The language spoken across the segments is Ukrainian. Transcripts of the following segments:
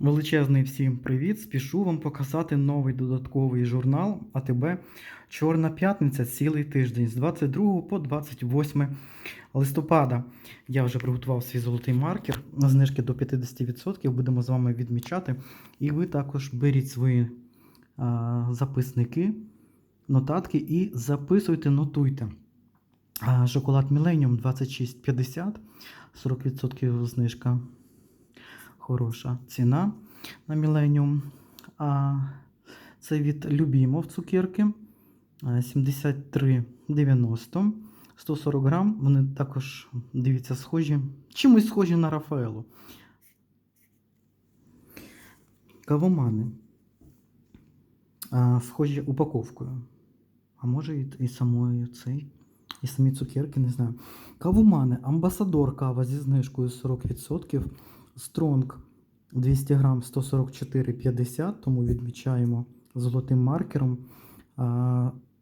Величезний всім привіт! Спішу вам показати новий додатковий журнал АТБ Чорна п'ятниця цілий тиждень з 22 по 28 листопада. Я вже приготував свій золотий маркер. На знижки до 50% будемо з вами відмічати. І ви також беріть свої а, записники, нотатки і записуйте, нотуйте. А, шоколад Millennium 26,50, 40% знижка хороша ціна на Millennium. А це від Любімов цукерки 73,90. 140 грам. Вони також, дивіться, схожі. Чимось схожі на Рафаелу. Кавомани. Схожі упаковкою. А може і, і самою цей. І самі цукерки, не знаю. Кавомани. Амбасадор кава зі знижкою 40%. Стронг 200 грам 144,50, тому відмічаємо золотим маркером.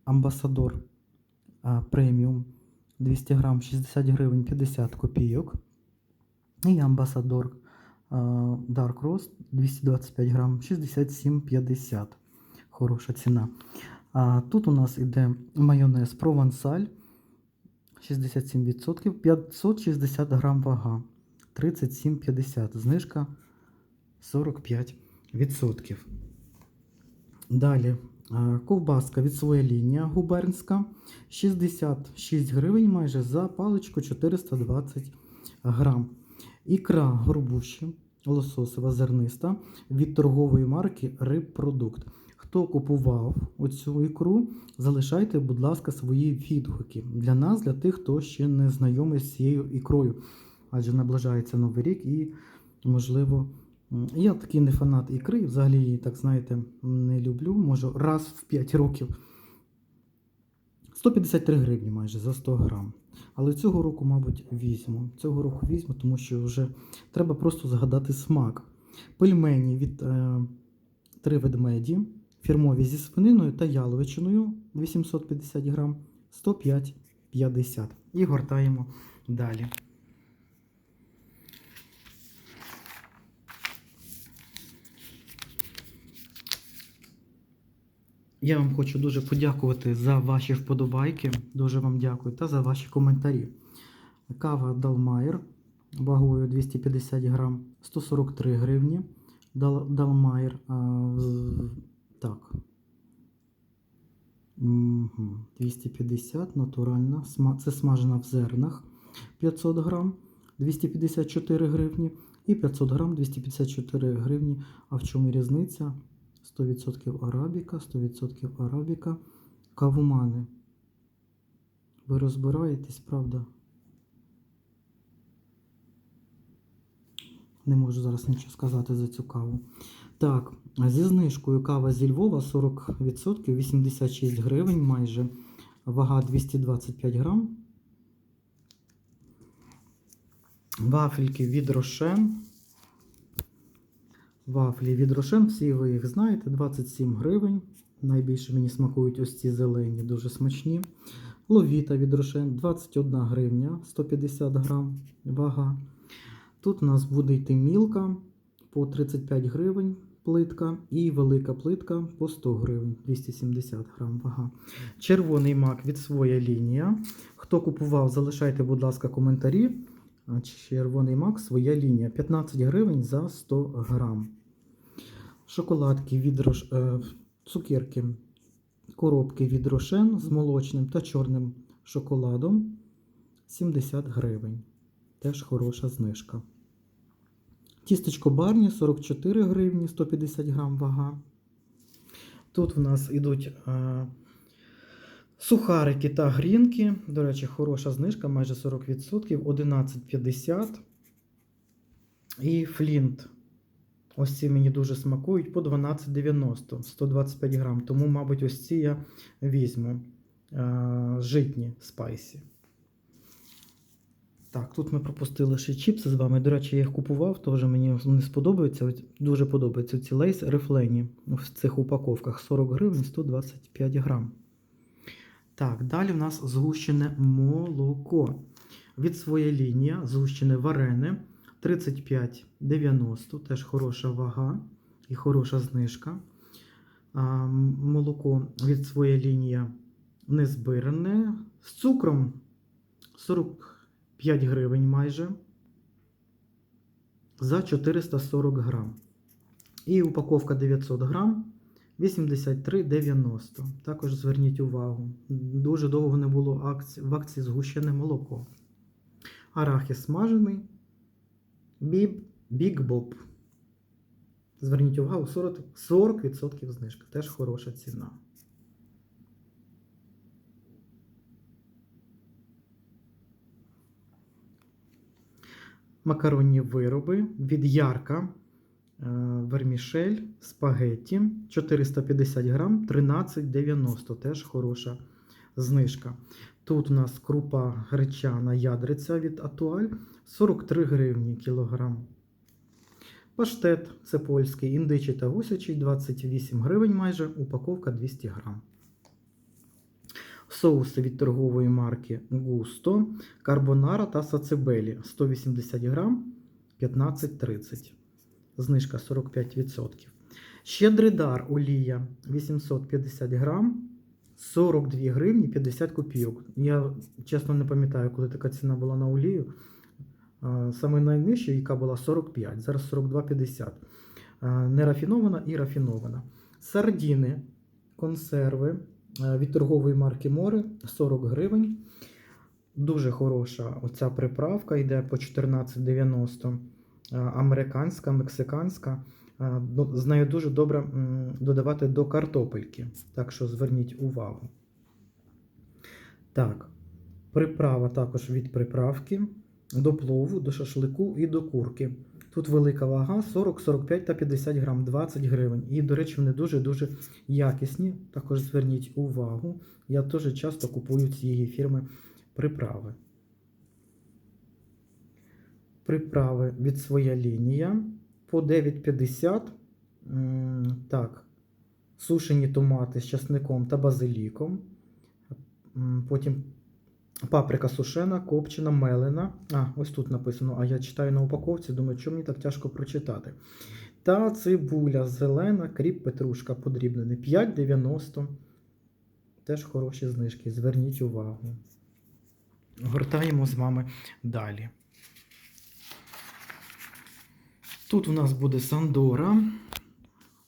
Амбасадор преміум 200 грам 60 гривень 50 копійок. І амбасадор а, Dark Roast 225 грам 67,50. Хороша ціна. А, тут у нас іде майонез провансаль 67%, 560 грам вага. 37,50. Знижка 45%. Далі ковбаска від своя лінія губернська 66 гривень майже за паличку 420 грам. Ікра горбуші лососева зерниста від торгової марки Рибпродукт. Хто купував оцю ікру, залишайте, будь ласка, свої відгуки для нас, для тих, хто ще не знайомий з цією ікрою. Адже наближається Новий рік і, можливо, я такий не фанат ікри, взагалі її, так знаєте, не люблю. Можу раз в 5 років. 153 гривні майже за 100 грам. Але цього року, мабуть, візьму. Цього року візьму, тому що вже треба просто згадати смак. Пельмені від е, три ведмеді, фірмові зі свининою та яловичиною 850 грам, 105,50. І гортаємо далі. Я вам хочу дуже подякувати за ваші вподобайки. Дуже вам дякую та за ваші коментарі. Кава Далмайер вагою 250 грам 143 гривні. Дал- Далмайер. Так. Мгм. 250 натуральна. Це смажена в зернах 500 грам 254 гривні. І 500 грам 254 гривні. А в чому різниця? 100% арабіка, 100% арабіка. Кавумани. Ви розбираєтесь, правда? Не можу зараз нічого сказати за цю каву. Так, зі знижкою кава зі Львова 40%, 86 гривень майже. Вага 225 грам. Вафельки від Рошен. Вафлі від Рошен, всі ви їх знаєте, 27 гривень. Найбільше мені смакують ось ці зелені, дуже смачні. Ловіта від Рошен 21 гривня, 150 грам вага. Тут у нас буде йти мілка по 35 гривень плитка і велика плитка по 100 гривень, 270 грам вага. Червоний мак від своя лінія. Хто купував, залишайте, будь ласка, коментарі. Червоний мак своя лінія 15 гривень за 100 грам. Шоколадки від Рош... е, цукерки, коробки від Рошен з молочним та чорним шоколадом 70 гривень. Теж хороша знижка. Тістечко барні 44 гривні, 150 грам вага. Тут в нас йдуть е, сухарики та грінки. До речі, хороша знижка, майже 40%, 11,50. І флінт. Ось ці мені дуже смакують по 12,90, 125 грам. Тому, мабуть, ось ці я візьму е, житні спайсі. Так, тут ми пропустили ще чіпси з вами. До речі, я їх купував, теж мені вони сподобаються. Дуже подобаються ці лейс рифлені в цих упаковках 40 гривень 125 грам. Так, далі в нас згущене молоко. Від своя лінія, згущене варене 35,90, теж хороша вага і хороша знижка. А, молоко від своєї лінії не збиране. З цукром 45 гривень майже за 440 грам. І упаковка 900 грам 83,90. Також зверніть увагу. Дуже довго не було в акції згущене молоко. Арахіс смажений. Біб, Біг Боб. Зверніть увагу, 40%, 40% знижка. Теж хороша ціна. Макаронні вироби від Ярка. Е, Вермішель, спагетті 450 грам, 13,90. Теж хороша знижка. Тут у нас крупа гречана ядриця від Атуаль 43 гривні кілограм. Паштет це польський, індичий та гусячий 28 гривень майже, упаковка 200 грам. Соуси від торгової марки Густо, карбонара та сацебелі 180 грам 15,30. Знижка 45%. Щедрий дар олія 850 грам 42 гривні 50 копійок. Я чесно не пам'ятаю, коли така ціна була на олію. Саме найнижча, яка була 45, зараз 42,50. А, Нерафінована і рафінована. Сардіни, консерви від торгової марки Море 40 гривень. Дуже хороша оця приправка йде по 14,90. Е, Американська, мексиканська. Е, ну, З нею дуже добре додавати до картопельки. Так що зверніть увагу. Так, приправа також від приправки до плову, до шашлику і до курки. Тут велика вага 40, 45 та 50 грам, 20 гривень. І, до речі, вони дуже-дуже якісні. Також зверніть увагу. Я теж часто купую цієї фірми приправи. Приправи від своя лінія по 9,50. Так, сушені томати з часником та базиліком. Потім паприка сушена, копчена, мелена. А, ось тут написано, а я читаю на упаковці, думаю, чому мені так тяжко прочитати. Та цибуля зелена, кріп, петрушка подрібнений. 5,90. Теж хороші знижки. Зверніть увагу. Гортаємо з вами далі. Тут у нас буде Сандора.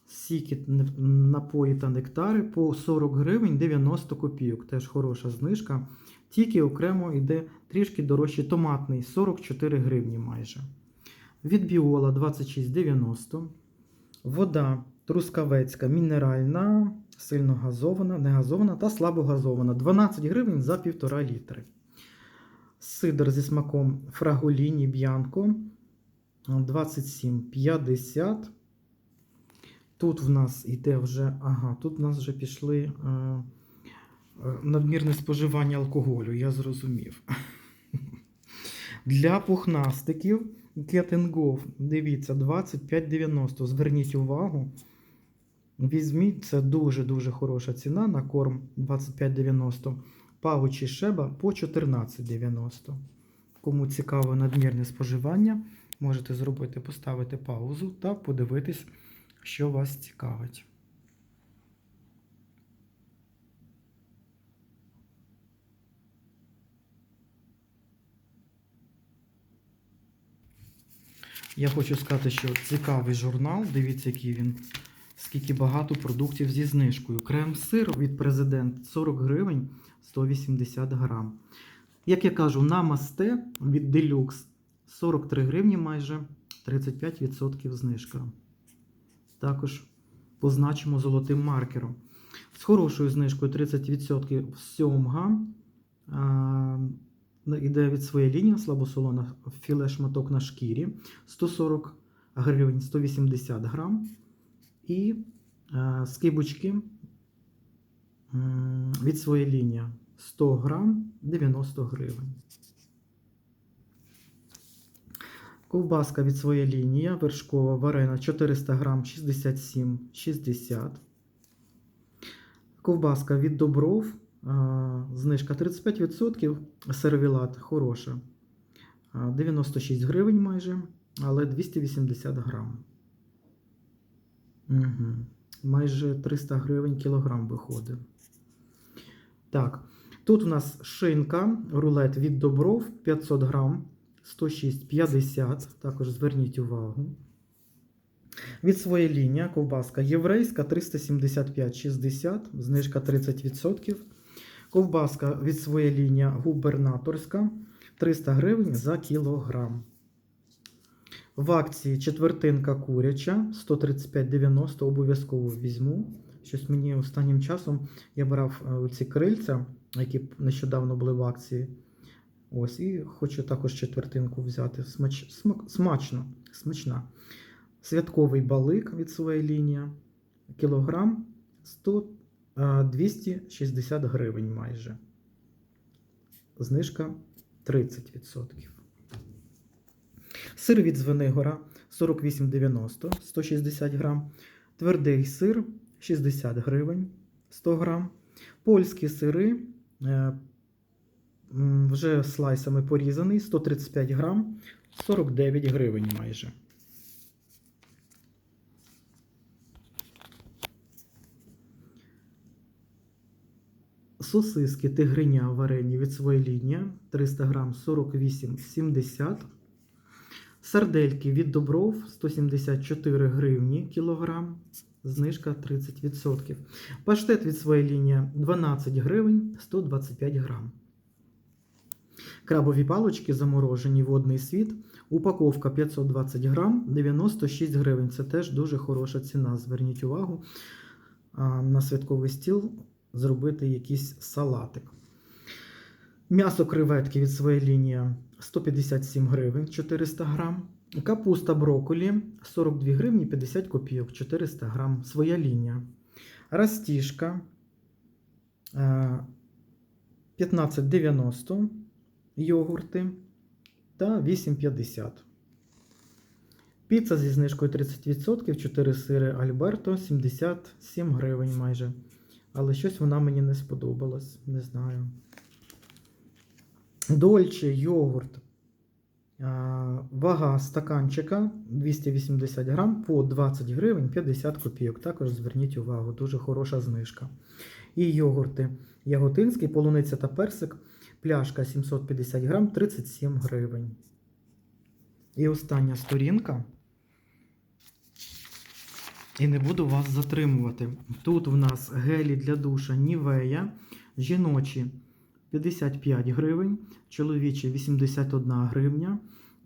Сіки, напої та нектари по 40 гривень 90 копійок. Теж хороша знижка. Тільки окремо йде трішки дорожчий томатний 44 гривні майже. Від Біола 26,90. Вода трускавецька, мінеральна, сильно газована, не газована та слабо газована. 12 гривень за 1,5 літри. Сидр зі смаком Фраголіні Б'янко 27,50. Тут в нас йде вже, ага, тут в нас вже пішли е, надмірне споживання алкоголю, я зрозумів. Для пухнастиків Get дивіться, 25,90. Зверніть увагу. Візьміть, це дуже-дуже хороша ціна на корм 25,90. Павучі шеба по 14,90. Кому цікаво надмірне споживання, можете зробити, поставити паузу та подивитись, що вас цікавить. Я хочу сказати, що цікавий журнал. Дивіться, який він. Скільки багато продуктів зі знижкою. Крем-сир від президент 40 гривень 180 грам. Як я кажу, намасте від Deluxe 43 гривні майже 35% знижка. Також позначимо золотим маркером. З хорошою знижкою 30% сьомга. А, Іде від своєї лінії слабосолона філе шматок на шкірі 140 гривень 180 грам. І е, скибочки від своєї лінії 100 грам 90 гривень. Ковбаска від своєї лінії вершкова варена 400 грам 67,60. Ковбаска від добров. Знижка 35%. Сервілат хороша. 96 гривень майже. але 280 грам. Угу. Майже 300 гривень кілограм виходить. Так, тут у нас шинка, рулет від добров 500 грам, 106,50. Також зверніть увагу. Від своєї лінії ковбаска єврейська 375,60, знижка 30%. Ковбаска від своєї лінії губернаторська 300 гривень за кілограм. В акції четвертинка куряча 135,90 обов'язково візьму. Щось мені останнім часом я брав е, ці крильця, які нещодавно були в акції. Ось, і хочу також четвертинку взяти. Смач, смак, смачно, смачна. Святковий балик від своєї лінії. Кілограм 100, а, 260 гривень майже. Знижка 30%. Сир від Звенигора 48,90 160 грам. Твердий сир 60 гривень 100 грам. Польські сири е, вже слайсами порізаний 135 грам 49 гривень майже. Сосиски тигриня варені від своєї лінії 300 грам 48,70 Сардельки від Добров 174 гривні кілограм, знижка 30%. Паштет від своєї лінії 12 гривень 125 грам. Крабові палочки заморожені водний світ. Упаковка 520 грам 96 гривень. Це теж дуже хороша ціна. Зверніть увагу на святковий стіл зробити якийсь салатик. М'ясо креветки від своєї лінії 157 гривень 400 грам. Капуста брокколі 42 гривні 50 копійок 400 грам. Своя лінія. Растіжка е, 15,90 йогурти та 8,50. Піца зі знижкою 30%, 4 сири Альберто 77 гривень майже. Але щось вона мені не сподобалась, не знаю. Дольче йогурт. Вага стаканчика 280 грам по 20 гривень 50 копійок. Також зверніть увагу, дуже хороша знижка. І йогурти Яготинський, полуниця та персик. Пляшка 750 грам 37 гривень. І остання сторінка. І не буду вас затримувати. Тут в нас гелі для душа Нівея, жіночі 55 гривень, чоловічі 81 гривня,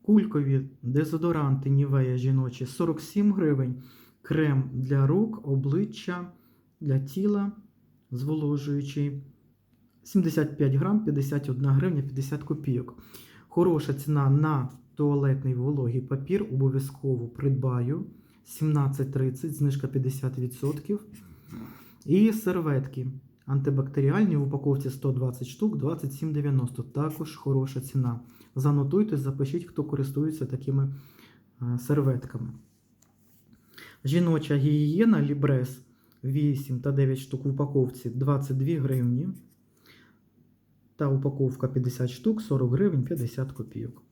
кулькові дезодоранти Нівея жіночі 47 гривень, крем для рук, обличчя, для тіла, зволожуючий 75 грам, 51 гривня 50 копійок. Хороша ціна на туалетний вологий папір, обов'язково придбаю. 17,30, знижка 50%. І серветки антибактеріальні в упаковці 120 штук, 27,90. Також хороша ціна. Занотуйте, запишіть, хто користується такими е, серветками. Жіноча гігієна Лібрес 8 та 9 штук в упаковці 22 гривні. Та упаковка 50 штук, 40 гривень 50 копійок.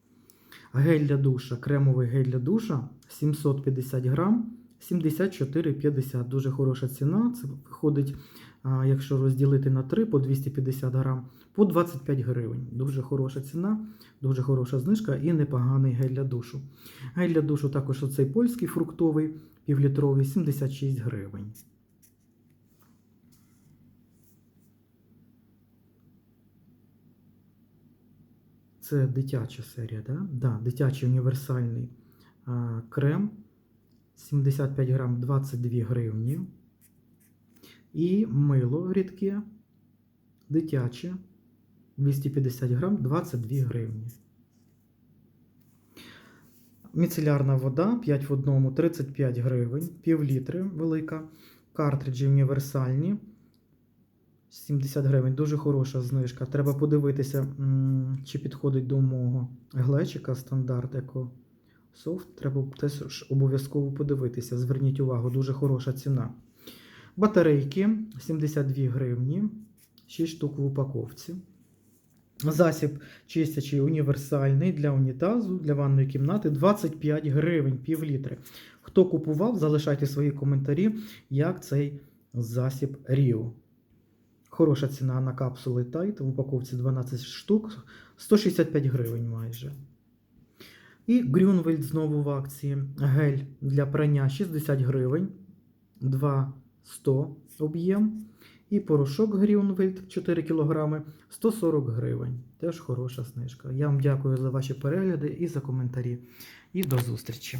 Гель для душа, кремовий гель для душа 750 грам, 74,50. Дуже хороша ціна. Це виходить, якщо розділити на 3 по 250 грам, по 25 гривень. Дуже хороша ціна, дуже хороша знижка і непоганий гель для душу. Гель для душу також оцей польський фруктовий, півлітровий 76 гривень. Це дитяча серія, да? Да, дитячий універсальний а, крем 75 грам 22 гривні. І мило рідке, дитяче 250 грам 22 гривні. Міцелярна вода 5 в одному 35 гривень, пів літри велика. Картриджі універсальні 70 гривень, дуже хороша знижка. Треба подивитися, чи підходить до мого глечика стандарт Еко Софт. Треба теж обов'язково подивитися. Зверніть увагу, дуже хороша ціна. Батарейки 72 гривні, 6 штук в упаковці. Засіб чистячий універсальний для унітазу, для ванної кімнати 25 гривень, пів літри. Хто купував, залишайте свої коментарі, як цей засіб Ріо. Хороша ціна на капсули Тайт в упаковці 12 штук, 165 гривень майже. І Грюнвельд знову в акції. Гель для прання 60 гривень, 2,100 об'єм. І порошок Грюнвельд 4 кг 140 гривень. Теж хороша знижка. Я вам дякую за ваші перегляди і за коментарі. І до зустрічі!